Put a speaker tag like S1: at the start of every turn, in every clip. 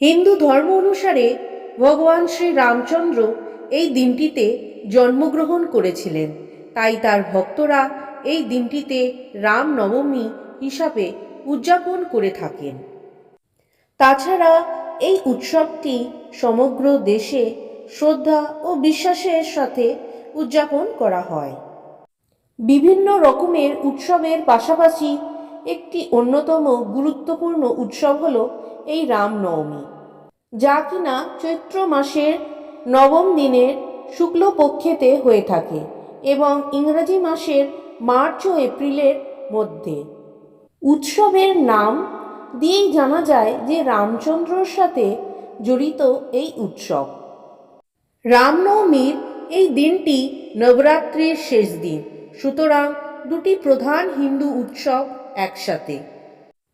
S1: হিন্দু ধর্ম অনুসারে ভগবান শ্রী রামচন্দ্র এই দিনটিতে জন্মগ্রহণ করেছিলেন। তাই তার ভক্তরা এই দিনটিতে রাম নবমী হিসাবে উদযাপন করে থাকেন। তাছাড়া এই উৎসবটি সমগ্র দেশে শ্রদ্ধা ও বিশ্বাসের সাথে উদযাপন করা হয়। বিভিন্ন রকমের উৎসবের পাশাপাশি একটি অন্যতম গুরুত্বপূর্ণ উৎসব হল এই রামনবমী। যা কিনা চৈত্র মাসের নবম দিনের শুক্লপক্ষেতে হয়ে থাকে এবং ইংরেজি মাসের মার্চ ও এপ্রিলের মধ্যে। উৎসবের নাম দিয়েই জানা যায় যে রামচন্দ্রর সাথে জড়িত এই উৎসব। রামনবমীর এই দিনটি নবরাত্রির শেষ দিন। সুতরাং দুটি প্রধান হিন্দু উৎসব একসাথে।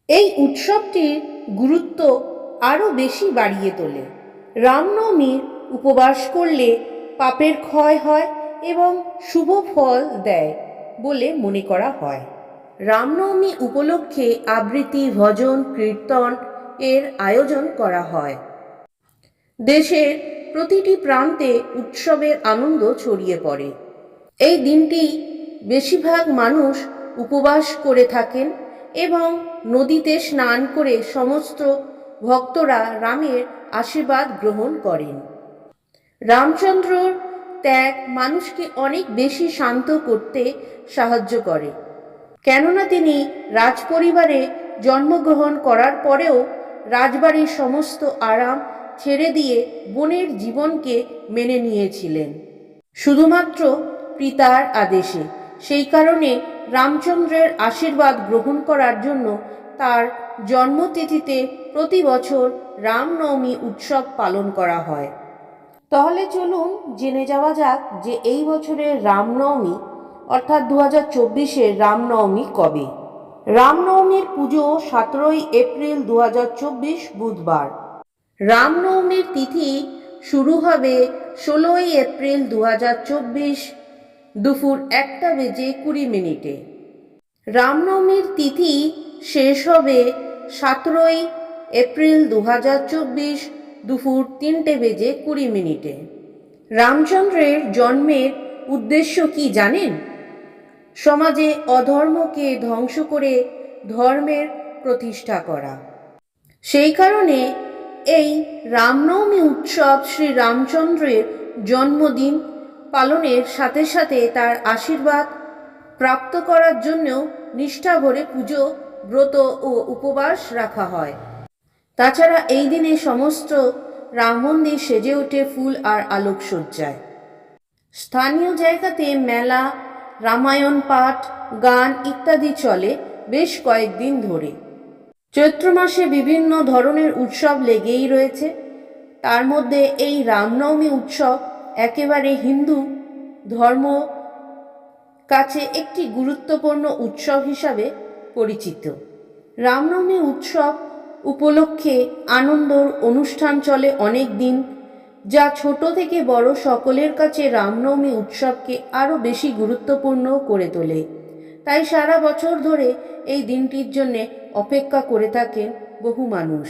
S1: এই উৎসবটির গুরুত্ব আরও বেশি বাড়িয়ে তোলে। রামনবমীর উপবাস করলে পাপের ক্ষয় হয় এবং শুভ ফল দেয় বলে মনে করা হয়। রামনবমী উপলক্ষে আবৃত্তি, ভজন, কীর্তন এর আয়োজন করা হয়। দেশের প্রতিটি প্রান্তে উৎসবের আনন্দ ছড়িয়ে পড়ে। এই দিনটি বেশিরভাগ মানুষ উপবাস করে থাকেন এবং নদীতে স্নান করে সমস্ত ভক্তরা রামের আশীর্বাদ গ্রহণ করেন। রামচন্দ্রর ত্যাগ মানুষকে অনেক বেশি শান্ত করতে সাহায্য করে। কেননা তিনি রাজপরিবারে জন্মগ্রহণ করার পরেও রাজবাড়ির সমস্ত আরাম ছেড়ে দিয়ে বোনের জীবনকে মেনে নিয়েছিলেন। শুধুমাত্র পিতার আদেশে সেই কারণে রামচন্দ্রের আশীর্বাদ গ্রহণ করার জন্য তার জন্মতিথিতে প্রতি বছর রামনবমী উৎসব পালন করা হয়। তাহলে চলুন জেনে যাওয়া যাক যে এই বছরের রামনবমী, অর্থাৎ দু হাজার চব্বিশের রামনবমী কবে? রামনবমীর পুজো সতেরোই এপ্রিল দু হাজার চব্বিশ বুধবার। রামনবমীর তিথি শুরু হবে ষোলোই এপ্রিল দু হাজার চব্বিশ দুপুর একটা বেজে কুড়ি মিনিটে। রামনবমীর তিথি শেষ হবে সতেরোই এপ্রিল দু হাজার চব্বিশ দুপুর তিনটে বেজে কুড়ি মিনিটে। রামচন্দ্রের জন্মের উদ্দেশ্য কি জানেন? সমাজে অধর্মকে ধ্বংস করে ধর্মের প্রতিষ্ঠা করা। সেই কারণে এই রামনবমী উৎসব শ্রী রামচন্দ্রের জন্মদিন পালনের সাথে সাথে তার আশীর্বাদ প্রাপ্ত করার জন্যও নিষ্ঠা ভরে পুজো, ব্রত ও উপবাস রাখা হয়। তাছাড়া এই দিনে সমস্ত রাম মন্দির সেজে ওঠে ফুল আর আলোকসজ্জায় স্থানীয় জায়গাতে মেলা, রামায়ণ পাঠ, গান ইত্যাদি চলে বেশ কয়েকদিন ধরে। চৈত্র মাসে বিভিন্ন ধরনের উৎসব লেগেই রয়েছে। তার মধ্যে এই রামনবমী উৎসব একেবারে হিন্দু ধর্ম কাছে একটি গুরুত্বপূর্ণ উৎসব হিসাবে পরিচিত। রামনবমী উৎসব উপলক্ষে আনন্দর অনুষ্ঠান চলে অনেক দিন, যা ছোট থেকে বড় সকলের কাছে রামনবমী উৎসবকে আরও বেশি গুরুত্বপূর্ণ করে তোলে। তাই সারা বছর ধরে এই দিনটির জন্যে অপেক্ষা করে থাকেন বহু মানুষ।